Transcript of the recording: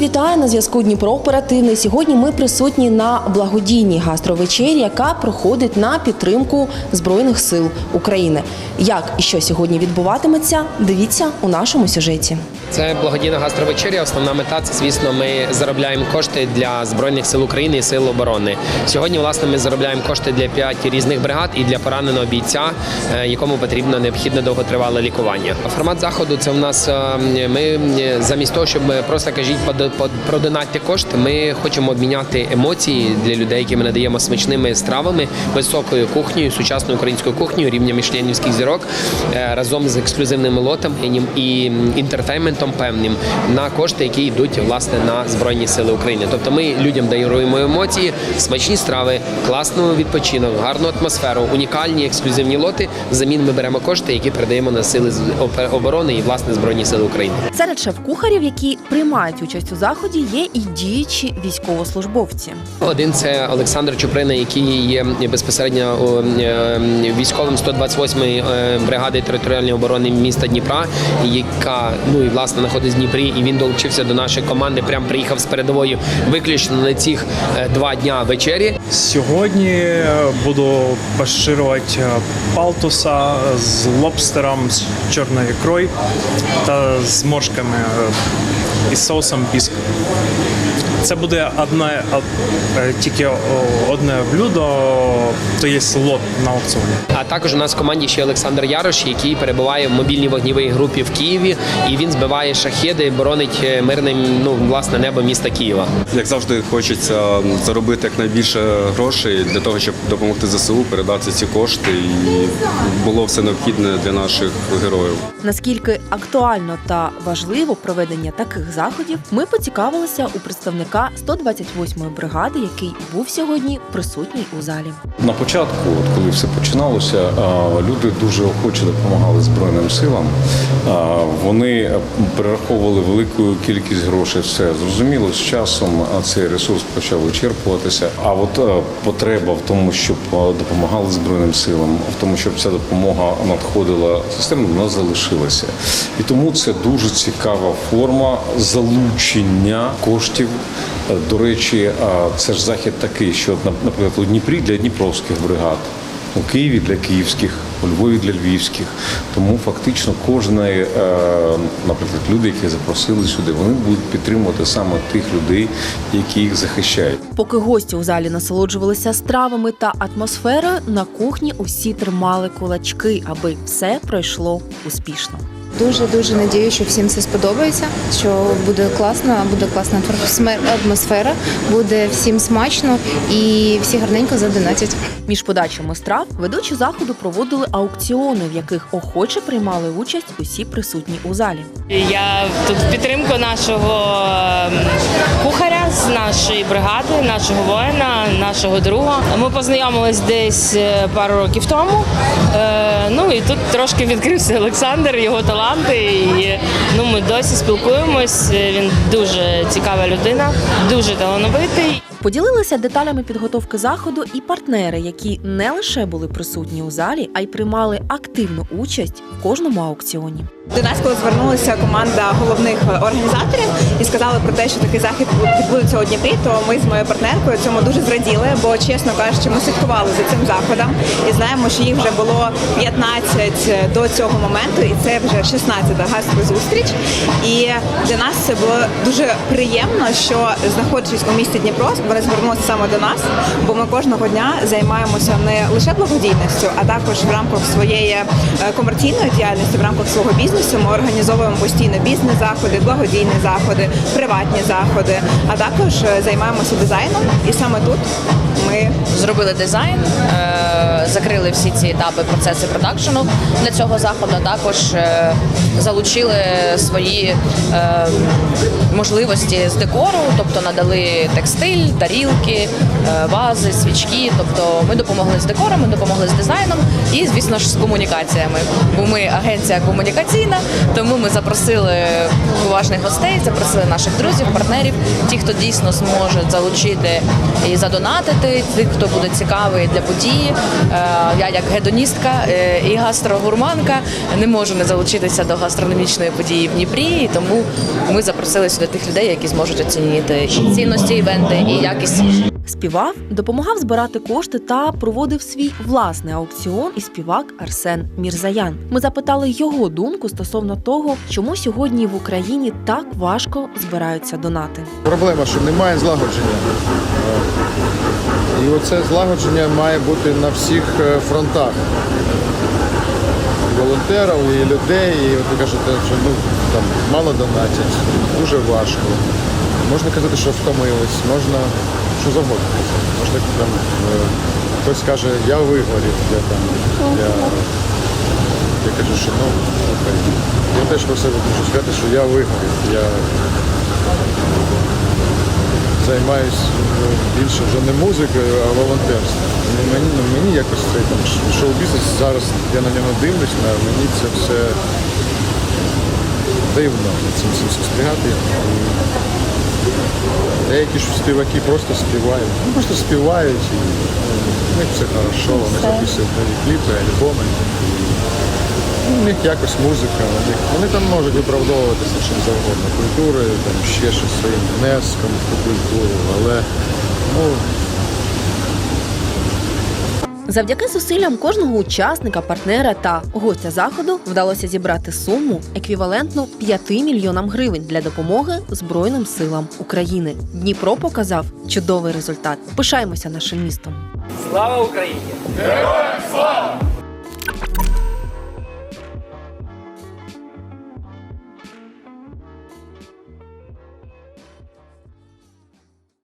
вітаю на зв'язку Дніпро оперативний. Сьогодні ми присутні на благодійній гастровечері, яка проходить на підтримку Збройних сил України. Як і що сьогодні відбуватиметься, дивіться у нашому сюжеті. Це благодійна гастровечеря. Основна мета це, звісно, ми заробляємо кошти для збройних сил України і сил оборони. Сьогодні, власне, ми заробляємо кошти для п'яти різних бригад і для пораненого бійця, е, якому потрібно необхідне довготривале лікування. Формат заходу це в нас е, ми е, замість того, щоб просто кажіть под- продонатьте кошти. Ми хочемо обміняти емоції для людей, які ми надаємо смачними стравами, високою кухнею, сучасною українською кухнею, рівня мішленівських зірок е, разом з ексклюзивними лотами і- інтертейментом певним на кошти, які йдуть власне на збройні сили України. Тобто ми людям даруємо емоції, смачні страви, класну відпочинок, гарну атмосферу, унікальні ексклюзивні лоти. Взамін ми беремо кошти, які передаємо на сили оборони і власне збройні сили України. Серед шеф-кухарів, які приймають участь у заході, є і діючі військовослужбовці. Один це Олександр Чуприна, який є безпосередньо е, військовим 128-ї е, бригади територіальної оборони міста Дніпра, яка ну і власне знаходиться в Дніпрі, і він долучився до нашої команди. Прям приїхав з передової виключно на цих е, два дня вечері. Сьогодні буду поширювати палтуса з лобстером, з чорною ікрою та з мошками is sauce some biscuit. Це буде одне, е, тільки одне блюдо, то є лот на аукціоні. А також у нас в команді ще Олександр Ярош, який перебуває в мобільній вогнівій групі в Києві, і він збиває шахеди, боронить е, мирне ну власне небо міста Києва. Як завжди, хочеться заробити якнайбільше грошей для того, щоб допомогти ЗСУ, передати ці кошти, і було все необхідне для наших героїв. Наскільки актуально та важливо проведення таких заходів, ми поцікавилися у представника 128-ї бригади, який був сьогодні присутній у залі. На початку, от коли все починалося, люди дуже охоче допомагали Збройним силам. Вони перераховували велику кількість грошей. Все зрозуміло, з часом цей ресурс почав вичерпуватися. А от потреба в тому, щоб допомагали Збройним силам, в тому, щоб ця допомога надходила системно, вона залишилася. І тому це дуже цікава форма залучення коштів Е, До речі, це ж захід такий, що, наприклад, у Дніпрі для дніпровських бригад, у Києві для київських, у Львові для львівських. Тому фактично кожна, е, наприклад, люди, які запросили сюди, вони будуть підтримувати саме тих людей, які їх захищають. Поки гості у залі насолоджувалися стравами та атмосферою, на кухні усі тримали кулачки, аби все пройшло успішно. Дуже дуже надію, що всім це сподобається. Що буде класно, буде класна атмосфер- атмосфера, буде всім смачно і всі гарненько задонатять. Між подачами страв ведучі заходу проводили аукціони, в яких охоче приймали участь усі присутні у залі. Я тут в підтримку нашого ем, кухаря з нашої бригади, нашого воїна, нашого друга. Ми познайомились десь е, пару років тому. Е, Ну і тут трошки відкрився Олександр, його таланти. І ну ми досі спілкуємось. Він дуже цікава людина, дуже талановитий. Поділилися деталями підготовки заходу і партнери, які не лише були присутні у залі, а й приймали активну участь в кожному аукціоні. До нас, коли звернулася команда головних організаторів і сказали про те, що такий захід відбудеться у Дніпрі, то ми з моєю партнеркою цьому дуже зраділи, бо чесно кажучи, ми слідкували за цим заходом і знаємо, що їх вже було 15 до цього моменту, і це вже 16-та гастрозустріч. І для нас це було дуже приємно, що знаходячись у місті Дніпро, вони звернулися саме до нас, бо ми кожного дня займаємося не лише благодійністю, а також в рамках своєї е, комерційної діяльності, в рамках свого бізнесу ми організовуємо постійно бізнес-заходи, благодійні заходи, приватні заходи, а також е, займаємося дизайном. І саме тут ми зробили дизайн, е, закрили всі ці етапи процеси продакшену для цього заходу. Також е, залучили свої е, можливості з декору, тобто надали текстиль, тарілки, вази, свічки. Тобто ми допомогли з декором, ми допомогли з дизайном і, звісно ж, з комунікаціями. Бо ми агенція комунікаційна, тому ми запросили поважних гостей, запросили наших друзів, партнерів, ті, хто дійсно зможе залучити і задонатити, тих, хто буде цікавий для події. Е, Я як гедоністка е, і гастрогурманка не можу не залучитися до гастрономічної події в Дніпрі, і тому ми запросили сюди тих людей, які зможуть оцінити і цінності івенти, і якість Співав, допомагав збирати кошти та проводив свій власний аукціон і співак Арсен Мірзаян. Ми запитали його думку стосовно того, чому сьогодні в Україні так важко збираються донати. Проблема, що немає злагодження. І оце злагодження має бути на всіх е, фронтах. Волонтерів, і людей, і от ви кажете, що ну, там, мало донатять, дуже важко. Можна казати, що втомились, можна що завгодно. Можна там, е, хтось каже, я вигорів, я там, я, я кажу, що ну, слухай, я теж про себе можу сказати, що я вигорів. Я займаюсь ну, більше вже не музикою, а волонтерством. Мені, мені, ну, мені якось цей там шоу-бізнес зараз я на нього дивлюсь, а мені це все дивно цим всім спостерігати. Деякі ж співаки просто співають. Ну, просто співають і ну, все хорошо, вони записують нові кліпи, альбоми. Ну, У них якось музика, у них, вони там можуть виправдовуватися чим завгодно, культурою, там ще щось своїм внеском в ту культуру, але ну, Завдяки зусиллям кожного учасника, партнера та гостя заходу вдалося зібрати суму еквівалентну 5 мільйонам гривень для допомоги Збройним силам України. Дніпро показав чудовий результат. Пишаємося нашим містом. Слава Україні! Героям слава!